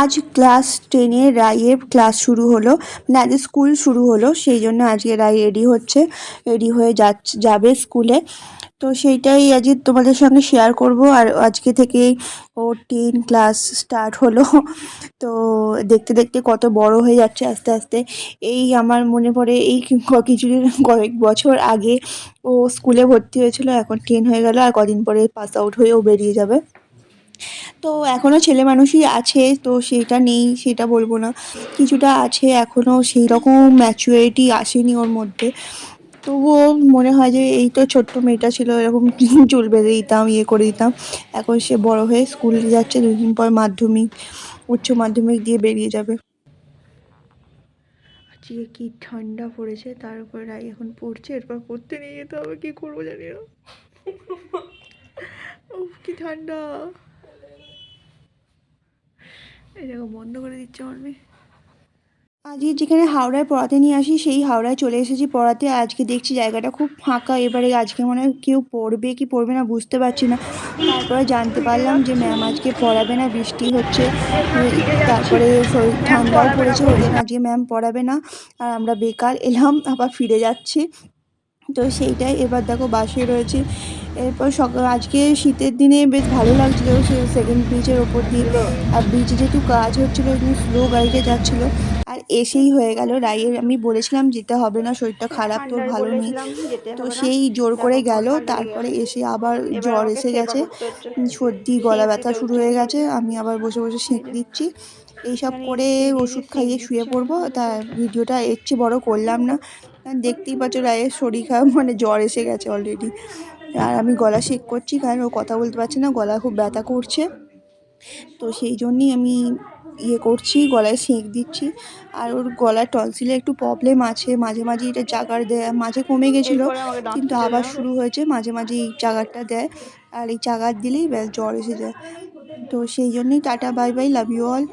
আজ ক্লাস টেনে রাইয়ের ক্লাস শুরু হলো মানে আজ স্কুল শুরু হলো, সেই জন্য আজকে রায় রেডি হচ্ছে রেডি হয়ে যাচ্ছে যাবে স্কুলে। তো সেইটাই আজকে তোমাদের সঙ্গে শেয়ার করব, আর আজকে থেকেই ও টেন ক্লাস স্টার্ট হলো। তো দেখতে দেখতে কত বড় হয়ে যাচ্ছে আস্তে আস্তে। এই আমার মনে পড়ে, এই কিছুদিন, কয়েক বছর আগে ও স্কুলে ভর্তি হয়েছিল, এখন টেন হয়ে গেল, আর কদিন পরে পাস আউট হয়ে ও বেরিয়ে যাবে। তো এখনও ছেলে মানুষই আছে, তো সেটা নেই, সেটা বলব না। কিছুটা আছে এখনও সেই রকম ম্যাচুরিটি আসেনি ওর মধ্যে। তবুও মনে হয় যে এই তো ছোট্ট মেয়েটা ছিল, এরকম চুল বেঁধে দিতাম ইয়ে করে দিতাম। এখন সে বড় হয়ে স্কুলে যাচ্ছে, দুদিন পর মাধ্যমিক, উচ্চ মাধ্যমিক দিয়ে বেরিয়ে যাবে। আজকে কি ঠান্ডা পড়েছে, তার উপর এখন পড়ছে, এরপর পড়তে নিয়ে যেতে হবে, কি করব জানি না। কি ঠান্ডা। দেখো, বন্ধ করে দিচ্ছে আমার মেয়ে আজকে যেখানে হাওড়ায় পড়াতে নিয়ে আসি, সেই হাওড়ায় চলে এসেছি পড়াতে। আজকে দেখছি জায়গাটা খুব ফাঁকা। এবারে আজকে মনে হয় কেউ পড়বে কি পড়বে না বুঝতে পারছি না। তারপরে জানতে পারলাম যে ম্যাম আজকে পড়াবে না, বৃষ্টি হচ্ছে। তারপরে ঠান্ডাও পড়েছে, ওই আজকে ম্যাম পড়াবে না। আর আমরা বেকার এলাম, আবার ফিরে যাচ্ছি। তো সেইটাই এবার দেখো বাসে রয়েছে। এরপর সকাল আজকে শীতের দিনে বেশ ভালো লাগছিল সেকেন্ড ব্রিজের ওপর দিয়ে। আর ব্রিজে যেহেতু কাজ হচ্ছিল স্লো গাড়িতে যাচ্ছিল আর এসেই হয়ে গেল রাইয়ের আমি বলেছিলাম যেতে হবে না শরীরটা খারাপ তোর ভালো নেই। তো সেই জোর করে গেল তারপরে এসে আবার জ্বর এসে গেছে। সর্দি গলা ব্যথা শুরু হয়ে গেছে আমি আবার বসে বসে সেঁক দিচ্ছি এইসব করে ওষুধ খাইয়ে শুয়ে পড়ব তা ভিডিওটা এর চেয়ে বড়ো করলাম না। দেখতেই পাচ্ছ রায়ের শরীর খারাপ মানে জ্বর এসে গেছে অলরেডি আর আমি গলা শেক করছি কারণ ও কথা বলতে পারছে না গলা খুব ব্যথা করছে। তো সেই জন্যই আমি ইয়ে করছি গলায় সেঁক দিচ্ছি। আর ওর গলার টনসিলে একটু প্রবলেম আছে মাঝে মাঝে এটা জাগার দেয় মাঝে কমে গেছিল কিন্তু আবার শুরু হয়েছে মাঝে মাঝে এই চাগারটা দেয়। আর এই চাগার দিলেই ব্যাস জ্বর এসে যায়। তো সেই জন্যই tata bye bye love you all